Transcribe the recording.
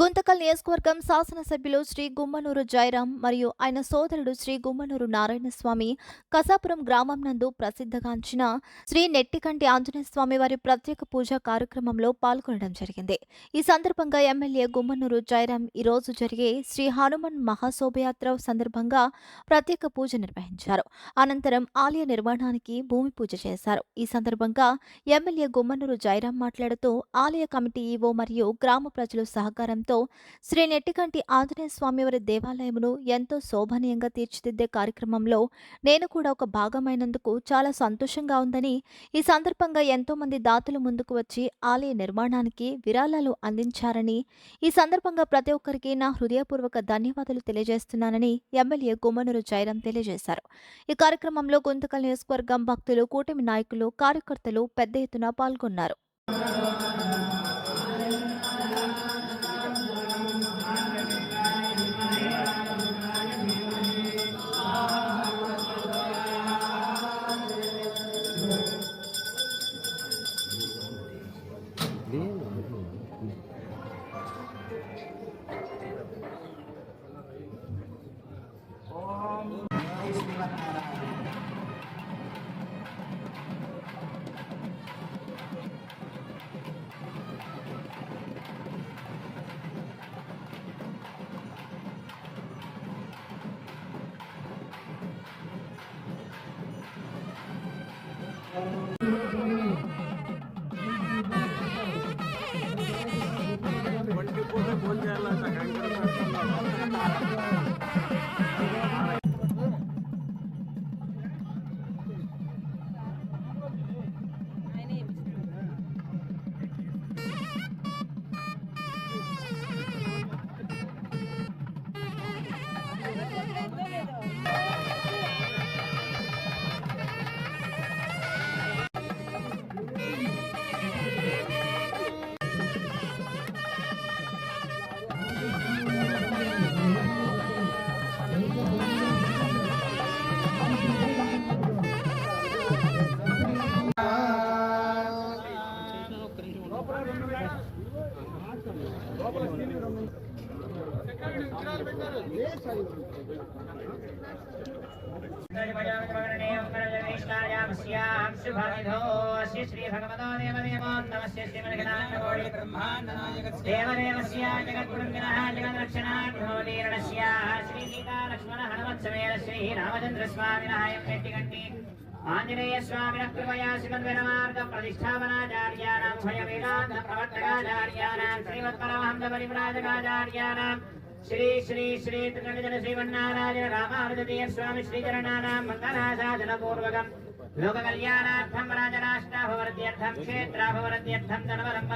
గుంతకల్ నియోజకవర్గం శాసనసభ్యులు శ్రీ గుమ్మనూరు జయరాం మరియు ఆయన సోదరుడు శ్రీ గుమ్మనూరు నారాయణస్వామి కసాపురం గ్రామం నందు ప్రసిద్ధగాంచిన శ్రీ నెట్టికంటి ఆంజనేయస్వామి వారి ప్రత్యేక పూజా కార్యక్రమంలో పాల్గొనడం జరిగింది. ఈ సందర్భంగా ఎమ్మెల్యే గుమ్మనూరు జయరాం ఈ రోజు జరిగే శ్రీ హనుమన్ మహాశోభయాత్ర సందర్భంగా ప్రత్యేక పూజ నిర్వహించారు. అనంతరం ఆలయ నిర్మాణానికి భూమి పూజ చేశారు. ఈ సందర్భంగా ఎమ్మెల్యే గుమ్మనూరు జయరాం మాట్లాడుతూ ఆలయ కమిటీ ఈవో మరియు గ్రామ ప్రజలు సహకారం సహకారంతో శ్రీ నెట్టికంటి ఆంజనేయ స్వామివారి దేవాలయమును ఎంతో శోభనీయంగా తీర్చిదిద్దే కార్యక్రమంలో నేను కూడా ఒక భాగమైనందుకు చాలా సంతోషంగా ఉందని ఈ సందర్భంగా ఎంతో మంది దాతలు ముందుకు వచ్చి ఆలయ నిర్మాణానికి విరాళాలు అందించారని ఈ సందర్భంగా ప్రతి ఒక్కరికి నా హృదయపూర్వక ధన్యవాదాలు తెలియజేస్తున్నానని ఎమ్మెల్యే గుమ్మనూరు జయరాం తెలియజేశారు. ఈ కార్యక్రమంలో గుంతకల్ నియోజకవర్గం భక్తులు కూటమి నాయకులు కార్యకర్తలు పెద్ద ఎత్తున పాల్గొన్నారు. జగద్రక్షణాఢ్యో వీరణస్య శ్రీ సీతాలక్ష్మణ హనుమత్సమేత శ్రీ రామచంద్రస్వామినः आंजनेय स्वामी कृपया श्रीमन्मार्ग प्रतिष्ठापनाचार्याणां स्वयमेकान्त प्रवर्तकाचार्याणां श्रीमत्परमहंस परिव्राजकाचार्याणां श्री श्री श्री त्रिगणजन श्रीमन्नारायण रामानुजदेव स्वामी श्रीचरणानां मङ्गलाशासनपूर्वकं लोककल्याणार्थं राजराष्ट्राभवरत्यर्थं क्षेत्राभवरत्यर्थं धनवलम्ब